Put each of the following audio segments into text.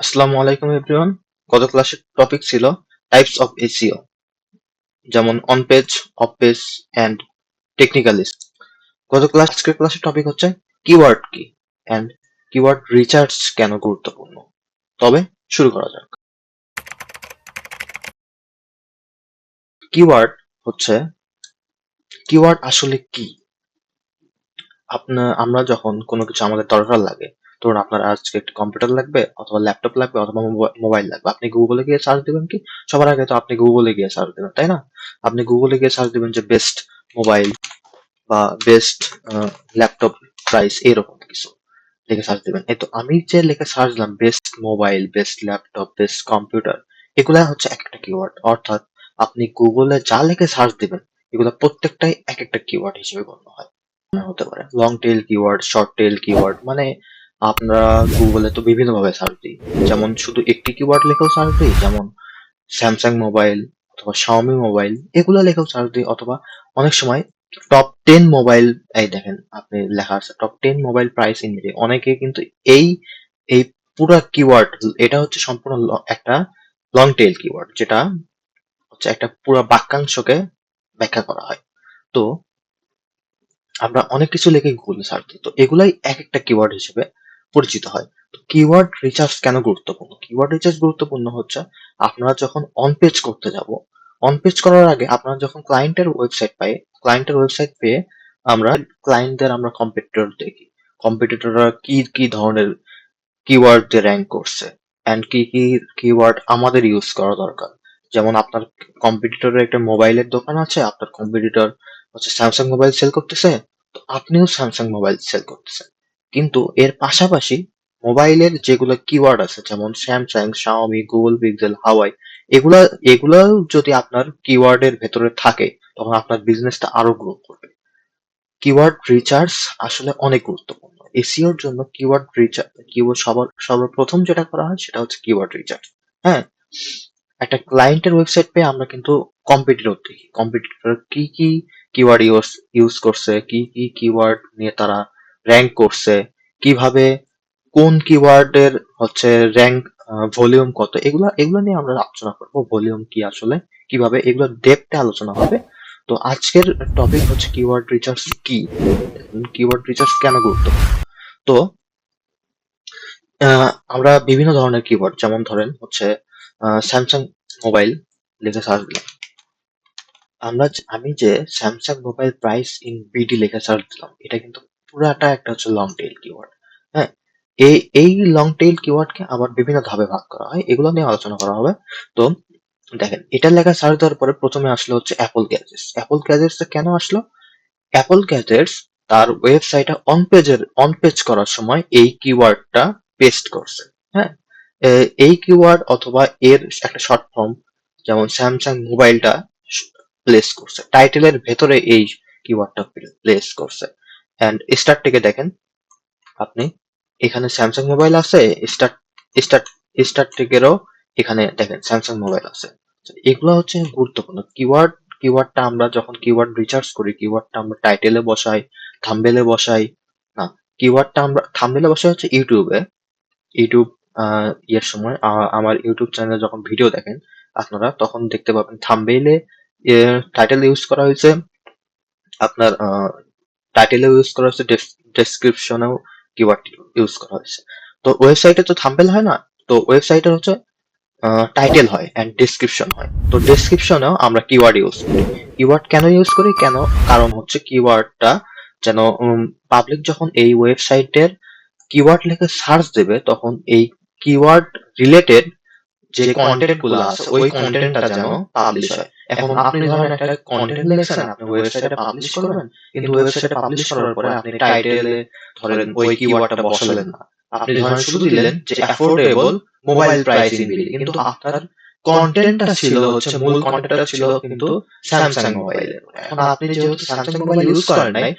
আসসালামু আলাইকুম এভরিওয়ান গত ক্লাসের টপিক ছিল টাইপস অফ এসিও যেমন on page off page and technical গত ক্লাস আজকের ক্লাসের টপিক হচ্ছে কিওয়ার্ড কি অ্যান্ড কিওয়ার্ড রিচার্জ কেন গুরুত্বপূর্ণ। তবে শুরু করা যাক। কিওয়ার্ড হচ্ছে কিওয়ার্ড আসলে কি? আপনার আমরা যখন কোনো কিছু আমাদের দরকার লাগে ধরুন আপনার আজকে একটা কম্পিউটার লাগবে অথবা ল্যাপটপ লাগবে অথবা মোবাইল লাগবে। আপনি গুগলে গিয়ে সার্চ দেবেন কি? সবার আগে তো আপনি গুগলে গিয়ে সার্চ দিবেন, তাই না? আপনি গুগলে গিয়ে সার্চ দিবেন যে বেস্ট মোবাইল বা বেস্ট ল্যাপটপ প্রাইস এরকম কিছু লিখে সার্চ দিবেন। এই তো আমি যে লিখে সার্চ দিলাম best mobile best laptop best computer এগুলা হচ্ছে এক একটা কিওয়ার্ড অর্থাৎ আপনি গুগলে যা লিখে সার্চ দিবেন, এগুলো প্রত্যেকটাই এক একটা কিওয়ার্ড হিসেবে গণ্য হয়। হতে পারে long tail keyword short tail keyword মানে আমরা গুগলে তো বিভিন্ন ভাবে সার্চ দিই। যেমন শুধু একটি কিওয়ার্ড লেখেও সার্চ দিই, যেমন স্যামসাং মোবাইল অথবা শাওমি মোবাইল এগুলো লেখেও সার্চ দিই, অথবা অনেক সময় টপ টেন মোবাইল এই দেখেন আপনি লেখা আছে top ten mobile price in India অনেকে কিন্তু এই এই পুরো কিওয়ার্ড এটা হচ্ছে সম্পূর্ণ একটা লং টেল কিওয়ার্ড যেটা হচ্ছে একটা পুরো বাক্যাংশকে ব্যাখ্যা করা হয়। তো আমরা অনেক কিছু লিখে গুগলে সার্চ দিই। তো এগুলাই এক একটা কিওয়ার্ড হিসেবে পরিচিত হয়। কিওয়ার্ড রিচার্জ কেন গুরুত্বপূর্ণ? কিওয়ার্ড রিচার্জ গুরুত্বপূর্ণ হচ্ছে আপনারা যখন অন পেজ করতে যাব অন পেজ করার আগে আপনারা যখন ক্লায়েন্টের ওয়েবসাইট পাই ক্লায়েন্টের ওয়েবসাইট পেয়ে আমরা ক্লায়েন্টদের আমরা কম্পিটিটর দেখি। কম্পিটিটররা কি কি ধরনের কিওয়ার্ড দিয়ে র্যাঙ্ক করছে অ্যান্ড কি কি কিওয়ার্ড আমাদের ইউজ করা দরকার। যেমন আপনার কম্পিটিটরের একটা মোবাইলের দোকান আছে, আপনার কম্পিটিটর হচ্ছে স্যামসাং মোবাইল সেল করতেছে, তো আপনিও স্যামসাং মোবাইল সেল করতেছেন। কিন্তু এর পাশাপাশি মোবাইলের যেগুলো কিওয়ার্ড আছে, যেমন Samsung Xiaomi Google Pixel Huawei এগুলা, এগুলো যদি আপনার কিওয়ার্ডের ভেতরে থাকে, তখন আপনার বিজনেসটা আরও গ্রো করবে। কিওয়ার্ড রিচার্জ আসলে অনেক গুরুত্বপূর্ণ। এসিওর জন্য কিওয়ার্ড রিচার্জ কিওয়ার্ড সবার, সর্বপ্রথম যেটা করা হয়, সেটা হচ্ছে কিওয়ার্ড রিচার্জ হ্যাঁ? একটা ক্লায়েন্টের ওয়েবসাইট পেয়ে আমরা কিন্তু কম্পিটিটর দেখি। কম্পিটিটর কি কি কিওয়ার্ড ইউজ ইউজ করছে, কি কি কিওয়ার্ড নিয়ে তারা র্যাঙ্ক করছে, কীভাবে, কোন কিওয়ার্ডের হচ্ছে র্যাঙ্ক ভলিউম কত, এগুলো এগুলো নিয়ে আমরা আলোচনা করব ভলিউম কি আসলে, কীভাবে এগুলো ডেপতে আলোচনা হবে। তো আজকের টপিক হচ্ছে কিওয়ার্ড রিচার্জ কি কিওয়ার্ড রিচার্জ কেন গুরুত্বপূর্ণ? তো আমরা বিভিন্ন ধরনের কিওয়ার্ড যেমন ধরেন হচ্ছে স্যামসাং মোবাইল লিখে সার্চ দিলাম। আমরা আমি যে Samsung mobile price in BD লিখে সার্চ দিলাম, এটা কিন্তু পুরাটা একটা হচ্ছে লং টেইল কিওয়ার্ড হ্যাঁ? এই এই লং টেল কিওয়ার্ডকে আবার বিভিন্ন ধাপে ভাগ করা হয়, এগুলো নিয়ে আলোচনা করা হবে। তো দেখেন, এটা লেখা সার্চ দেওয়ার পরে প্রথমে আসলো হচ্ছে অ্যাপল গ্যাজেটস অ্যাপল গ্যাজেটস কেন আসলো? অ্যাপল গ্যাজেটস তার ওয়েবসাইটে অন পেজের অন পেজ করার সময় এই কিওয়ার্ডটা পেস্ট করছে হ্যাঁ? এই কিওয়ার্ড অথবা এর একটা শর্ট ফর্ম যেমন স্যামসাং মোবাইলটা প্লেস করছে টাইটেলের ভেতরে এই কিওয়ার্ডটা প্লেস করছে। এন্ড স্টার্ট দেখেন, আপনি এখানে স্যামসাং মোবাইল আছে স্টার্ট স্টার্ট স্টার্ট টেকেরও এখানে দেখেন স্যামসাং মোবাইল আছে। এগুলো হচ্ছে গুরুত্বপূর্ণ। কিওয়ার্ড কিওয়ার্ডটা আমরা যখন কিওয়ার্ড রিচার্জ করি কিওয়ার্ডটা আমরা টাইটেলে বসাই থাম্বেলে বসাই, না কিওয়ার্ডটা আমরা থাম্বেলে বসাই হচ্ছে ইউটিউবে ইউটিউব ইয়ের সময় আমার ইউটিউব চ্যানেলে যখন ভিডিও দেখেন, আপনারা তখন দেখতে পাবেন থাম্বেলে টাইটেল ইউজ করা হয়েছে। আপনার টাইটেলে ইউজ করা হয়েছে ডেসক্রিপশনেও কিওয়ার্ড ইউজ করা হয়েছে। তো ওয়েবসাইটে তো থাম্বেল হয় না, তো ওয়েবসাইটে হচ্ছে টাইটেল হয় অ্যান্ড ডেসক্রিপশন হয়। তো ডেসক্রিপশনেও আমরা কিওয়ার্ড ইউজ করি। কিওয়ার্ড কেন ইউজ করি? কেন? কারণ হচ্ছে কিওয়ার্ডটা যেন পাবলিক যখন এই ওয়েবসাইটের কিওয়ার্ড লিখে সার্চ দেবে, তখন এই কিওয়ার্ড রিলেটেড যে কন্টেন্টগুলো আছে ওই কন্টেন্টটা যেন পাবলিশ হয়। এখন আপনি ধরেন একটা কন্টেন্ট লিখেছেন আপনি ওয়েবসাইটে পাবলিশ করবেন কিন্তু ওয়েবসাইটে পাবলিশ করার পরে আপনি টাইটেলে ধরেন ওই কিওয়ার্ডটা বসালেন না। আপনি ধরেন শুধু দিলেন যে অ্যাফোর্ডেবল মোবাইল প্রাইস বিডি কিন্তু আপনার কন্টেন্টটা ছিল হচ্ছে মূল কন্টেন্টটা ছিল কিন্তু স্যামসাং মোবাইল এখন আপনি যেহেতু স্যামসাং মোবাইল ইউজ করেন নাই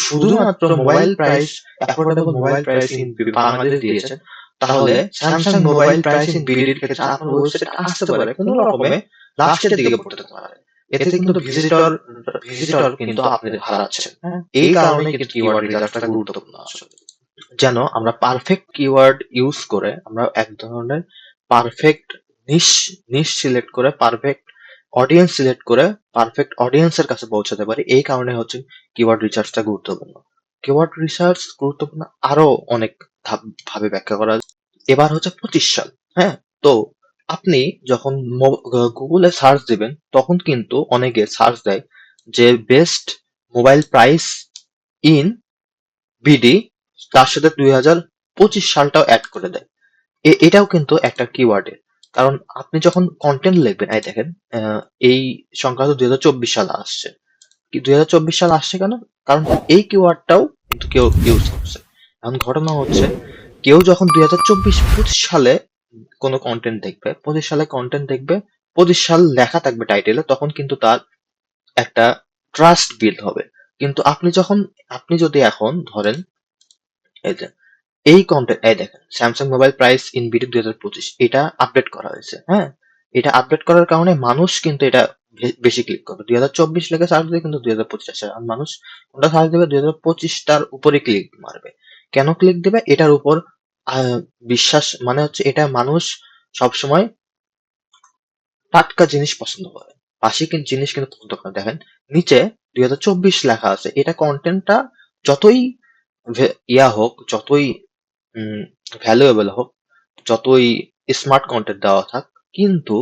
শুধুমাত্র mobile price affordable mobile price in Bangladesh দিয়েছেন তাহলে স্যামসাং মোবাইল প্রাইস বিডির ক্ষেত্রে আপনার ওয়েবসাইট আসতে পারে কোনো রকমে লাস্টের দিকে পড়তে পারে। এতে কিন্তু ভিজিটর ভিজিটর কিন্তু আপনি হারাচ্ছেন। এই কারণে কিন্তু কিওয়ার্ড রিজার্ভটা গুরুত্বপূর্ণ আসলে। যেন আমরা পারফেক্ট কিওয়ার্ড ইউজ করে আমরা এক ধরনের পারফেক্ট নিশ নিশ সিলেক্ট করে পারফেক্ট অডিয়েন্স সিলেক্ট করে পারফেক্ট অডিয়েন্সের কাছে পৌঁছাতে পারি। এই কারণে হচ্ছে কিওয়ার্ড রিসার্চটা গুরুত্বপূর্ণ। কিওয়ার্ড রিসার্চ গুরুত্বপূর্ণ আরও অনেক ভাবে ব্যাখ্যা করা এবার হচ্ছে পঁচিশ সাল হ্যাঁ? তো আপনি যখন গুগলে সার্চ দিবেন, তখন কিন্তু অনেকে সার্চ দেয় যে best mobile price in BD তার সাথে দুই হাজার পঁচিশ সালটাও অ্যাড করে দেয়। এটাও কিন্তু একটা কিওয়ার্ডে কারণ আপনি যখন কন্টেন্ট লিখবেন, এই দেখেন এই সংখ্যা তো দুই হাজার চব্বিশ সালে আসছে। দুই হাজার চব্বিশ সাল আসছে কেন? কারণ এই কিওয়ার্ডটাও কিন্তু কেউ ইউজ করছে। এখন ঘটনা হচ্ছে কেউ যখন দুই হাজার চব্বিশ পঁচিশ সালে কোনো কন্টেন্ট দেখবে, পঁচিশ সালে কন্টেন্ট দেখবে, পঁচিশ সাল লেখা থাকবে টাইটেলে তখন কিন্তু তার একটা ট্রাস্ট বিল্ড হবে। কিন্তু আপনি যখন, আপনি যদি এখন ধরেন, এই যে, এই কন্টেন্ট এই দেখেন Samsung mobile price in BD দুই হাজার পঁচিশ, এটা আপডেট করা হয়েছে হ্যাঁ? এটা আপডেট করার কারণে মানুষ কিন্তু এটা বেশি ক্লিক করবে। দুই হাজার চব্বিশ লেগে সার্চ দেবে কিন্তু দুই হাজার পঁচিশ আসে মানুষ কোনটা সার্চ দেবে দুই হাজার পঁচিশটার উপরে ক্লিক মারবে। কেন ক্লিক দেবে? এটার উপর বিশ্বাস মানে হচ্ছে এটা মানুষ সবসময় টাটকা জিনিস পছন্দ করে। বাসি জিনিস কিন্তু পছন্দ করে দেখেন, নিচে দুই হাজার চব্বিশ লেখা আছে। এটা কন্টেন্টটা যতই ইয়া হোক, যতই ভ্যালুয়েবল হোক, যতই স্মার্ট কন্টেন্ট দেওয়া থাক, কিন্তু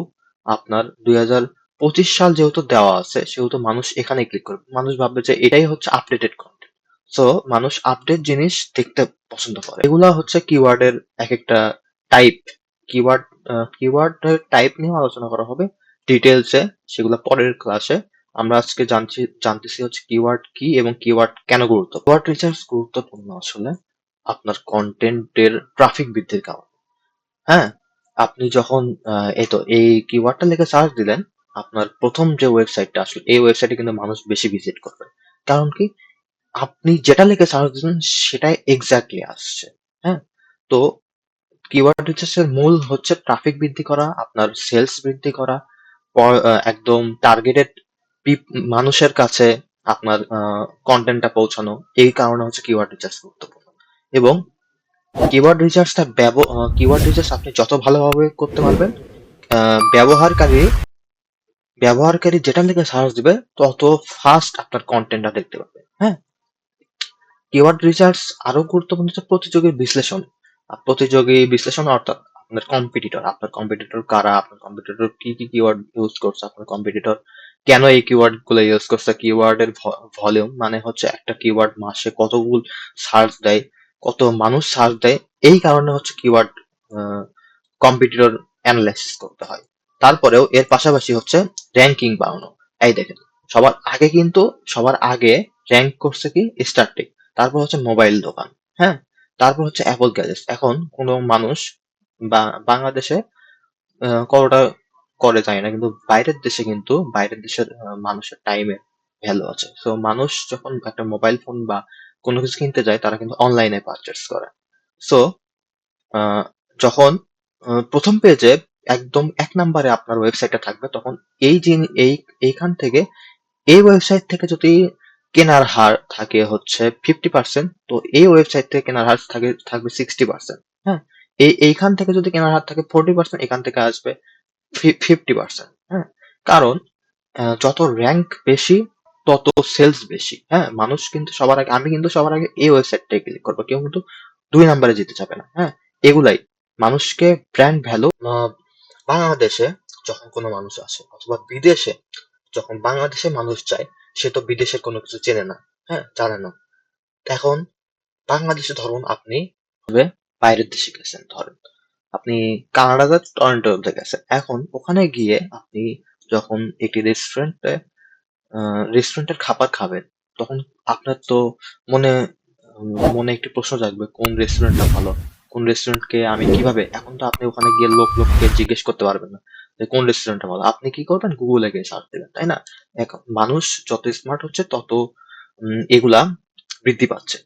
আপনার দুই হাজার পঁচিশ সাল যেহেতু দেওয়া আছে, সেহেতু মানুষ এখানে ক্লিক করবে। মানুষ ভাববে যে এটাই হচ্ছে আপডেটেড কন্টেন্ট সো মানুষ আপডেট জিনিস দেখতে পছন্দ করে। এগুলা হচ্ছে কিওয়ার্ডের এক একটা টাইপ কিওয়ার্ড কিওয়ার্ডের টাইপ নিয়ে আলোচনা করা হবে। ডিটেলসে সেগুলো পরের ক্লাসে আমরা আজকে জানছি, জানতেছি হচ্ছে কিওয়ার্ড কি এবং কিওয়ার্ড কেন গুরুত্ব কিওয়ার্ড রিসার্চ গুরুত্বপূর্ণ আসলে আপনার কন্টেন্টের ট্রাফিক বৃদ্ধির কারণে। হ্যাঁ? আপনি যখন এই তো, এই কিওয়ার্ডটা লিখে সার্চ দিলেন, আপনার প্রথম যে ওয়েবসাইটটা আসলে, এই ওয়েবসাইটে কিন্তু মানুষ বেশি ভিজিট করবে। কারণ কি? আপনি যেটা লিখে সার্চ দিলেন সেটাই এক্স্যাক্টলি আসছে হ্যাঁ? তো কিওয়ার্ড রিসার্চের মূল হচ্ছে ট্রাফিক বৃদ্ধি করা, আপনার সেলস বৃদ্ধি করা একদম টার্গেটেড মানুষের কাছে আপনার কন্টেন্টটা পৌঁছানো, এই কারণে হচ্ছে কিওয়ার্ড রিসার্চ গুরুত্বপূর্ণ। এবং কিওয়ার্ড রিসার্চটা কিওয়ার্ড রিসার্চ আপনি যত ভালোভাবে করতে পারবেন ব্যবহারকারী ব্যবহারকারী যেটা লিখে সার্চ দিবে, তত ফাস্ট আপনার কন্টেন্টটা দেখতে পাবে হ্যাঁ? কিওয়ার্ড রিসার্চ আরও গুরুত্বপূর্ণ হচ্ছে প্রতিযোগীর বিশ্লেষণ। প্রতিযোগী বিশ্লেষণ অর্থাৎ আপনার কম্পিটিটর আপনার কম্পিটিটর কারা, আপনার কম্পিটিটর কি কি কিওয়ার্ড ইউজ করছে, আপনার কম্পিটিটর কেন এই কিওয়ার্ডগুলো ইউজ করছে কিওয়ার্ডের ভলিউম মানে হচ্ছে একটা কিওয়ার্ড মাসে কতগুলো সার্চ দেয়, কত মানুষ সার্চ দেয়, এই কারণে হচ্ছে কিওয়ার্ড কম্পিটিটর অ্যানালাইসিস করতে হয়। তারপরেও এর পাশাপাশি হচ্ছে র্যাঙ্কিং বাড়ানো। এই দেখেন, সবার আগে কিন্তু, সবার আগে র্যাঙ্ক করছে কি স্টার্টিং তারপর হচ্ছে মোবাইল দোকান হ্যাঁ? তারপর হচ্ছে অ্যাপল গ্যাজেটস এখন কোনো মানুষ বা বাংলাদেশে কতটা করে যায় না, কিন্তু বাইরের দেশে কিন্তু, বাইরের দেশের মানুষের টাইমে ভ্যালু আছে। তো মানুষ যখন একটা মোবাইল ফোন বা কোনো কিছু কিনতে যায়, তারা কিন্তু অনলাইনে পারচেস করে। সো যখন প্রথম পেজে একদম এক নাম্বারে আপনার ওয়েবসাইটটা থাকবে, তখন এই যে এই, এইখান থেকে, এই ওয়েবসাইট থেকে যদি কেনার হার থাকে হচ্ছে ফিফটি পার্সেন্ট তো এই ওয়েবসাইট থেকে কেনার হার থাকে, থাকবে সিক্সটি পার্সেন্ট হ্যাঁ? এই, এইখান থেকে যদি কেনার হার থাকে ফোর্টি পার্সেন্ট এখান থেকে আসবে ফিফটি পার্সেন্ট হ্যাঁ? কারণ যত র্যাঙ্ক বেশি, তত সেলস বেশি হ্যাঁ? মানুষ কিন্তু সবার আগে, আমি কিন্তু সবার আগে এই ওয়েবসাইটটাই ক্লিক করব, কেউ কিন্তু দুই নাম্বারে যেতে যাবে না হ্যাঁ? এগুলাই, মানুষকে ব্র্যান্ড ভ্যালু বাংলাদেশে যখন কোনো মানুষ আসে অথবা বিদেশে যখন বাংলাদেশে মানুষ যায় সে তো বিদেশের কোনো কিছু চেনে না। হ্যাঁ জানে না। এখন বাংলাদেশে ধরুন আপনি বাইরের দেশে গেছেন, ধরেন। আপনি কানাডাতে টরন্টোতে গেছেন। এখন ওখানে গিয়ে আপনি যখন একটি রেস্টুরেন্টে রেস্টুরেন্টের খাবার খাবেন, তখন আপনার তো মনে মনে একটি প্রশ্ন জাগবে, কোন রেস্টুরেন্টটা ভালো? কোন রেস্টুরেন্টকে আমি কীভাবে? এখন তো আপনি ওখানে গিয়ে লোক লোককে জিজ্ঞেস করতে পারবেন না। যে কোন রেস্টুরেন্টটা ভালো, আপনি কি করবেন? গুগলে গিয়ে সার্চ দেবেন, তাই না? এখন মানুষ যত স্মার্ট হচ্ছে, তত এগুলা বৃদ্ধি পাচ্ছে।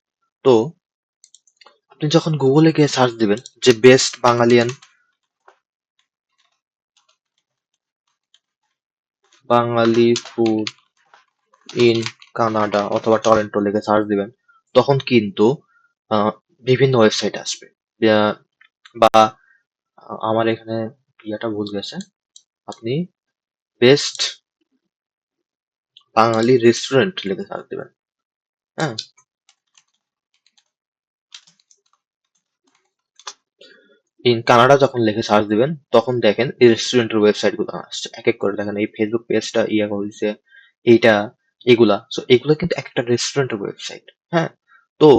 তো, আপনি যখন গুগলে গিয়ে সার্চ দিবেন যে বেস্ট বাঙালিয়ান বাঙালি ফুড ইন কানাডা অথবা টরেন্টো লিখে সার্চ দিবেন, তখন কিন্তু বিভিন্ন ওয়েবসাইট আসবে। বা আমার এখানে ইয়াটা ভুল গেছে। আপনি বেস্ট বাঙালি রেস্টুরেন্ট লিখে সার্চ দেবেন। হ্যাঁ? ইন কানাডা যখন লিখে সার্চ দিবেন, তখন দেখেন এই রেস্টুরেন্টের ওয়েবসাইটগুলো আসছে। এক এক করে দেখেন, এই ফেসবুক পেজটা ইয়া হয়েছে এইটা, এগুলা। সো এগুলো কিন্তু একটা রেস্টুরেন্টের ওয়েবসাইট হ্যাঁ? তো,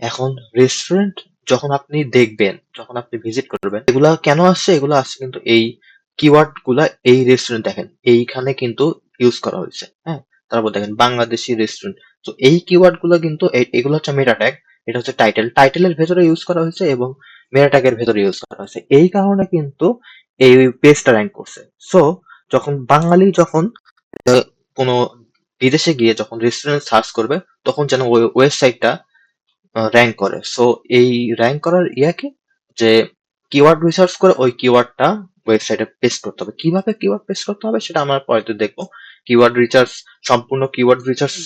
এখন রেস্টুরেন্ট যখন আপনি দেখবেন, যখন আপনি ভিজিট করবেন, এগুলা কেন আসছে? এগুলো আসছে কিন্তু এই কিওয়ার্ডগুলা এই রেস্টুরেন্ট দেখেন। এইখানে কিন্তু ইউজ করা হয়েছে। হ্যাঁ? তারপর দেখেন, বাংলাদেশি রেস্টুরেন্ট তো এই কিওয়ার্ডগুলো কিন্তু এগুলো হচ্ছে মেটা ট্যাগ এটা হচ্ছে টাইটেল টাইটেলের ভেতরে ইউজ করা হয়েছে এবং মেটা ট্যাগের ভেতরে ইউজ করা হয়েছে। এই কারণে কিন্তু এই পেজটা র্যাঙ্ক করছে। সো যখন বাঙালি যখন কোনো বিদেশে গিয়ে যখন রেস্টুরেন্ট সার্চ করবে, তখন যেন ওই ওয়েবসাইটটা র্যাঙ্ক করে। সো এই র্যাঙ্ক করার ইয়া কি? যে কিওয়ার্ড রিসার্চ করে ওই কিওয়ার্ডটা ওয়েবসাইটে পেস্ট করতে হবে। কীভাবে কিওয়ার্ড পেস্ট করতে হবে সেটা আমরা পরে দেখব। কিওয়ার্ড রিসার্চ সম্পূর্ণ কিওয়ার্ড রিসার্চ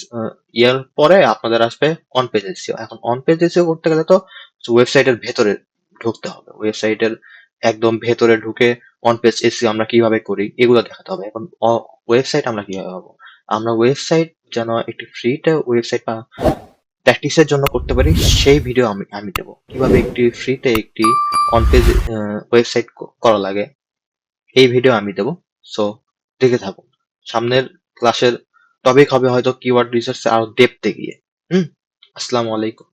ইয়ার পরে আপনাদের আসবে অন পেজ এসিও এখন অন পেজ এসিও করতে গেলে তো ওয়েবসাইটের ভেতরে ঢুকতে হবে। ওয়েবসাইটের একদম ভেতরে ঢুকে অন পেজ এসিও আমরা কীভাবে করি, এগুলো দেখাতে হবে। এখন ওয়েবসাইট আমরা কীভাবে পাবো? আমরা ওয়েবসাইট যেন একটি ফ্রিতে ওয়েবসাইট প্র্যাকটিসের জন্য করতে পারি, সেই ভিডিও আমি আমি দেবো। কীভাবে একটি ফ্রিতে একটি অন পেজ ওয়েবসাইট করা লাগে? এই ভিডিও আমি দেব। সো দেখে থাকুন সামনের ক্লাসের টপিক হবে হয়তো কিওয়ার্ড রিসার্চে আরও ডেপতে গিয়ে। হুম? আসসালামু আলাইকুম।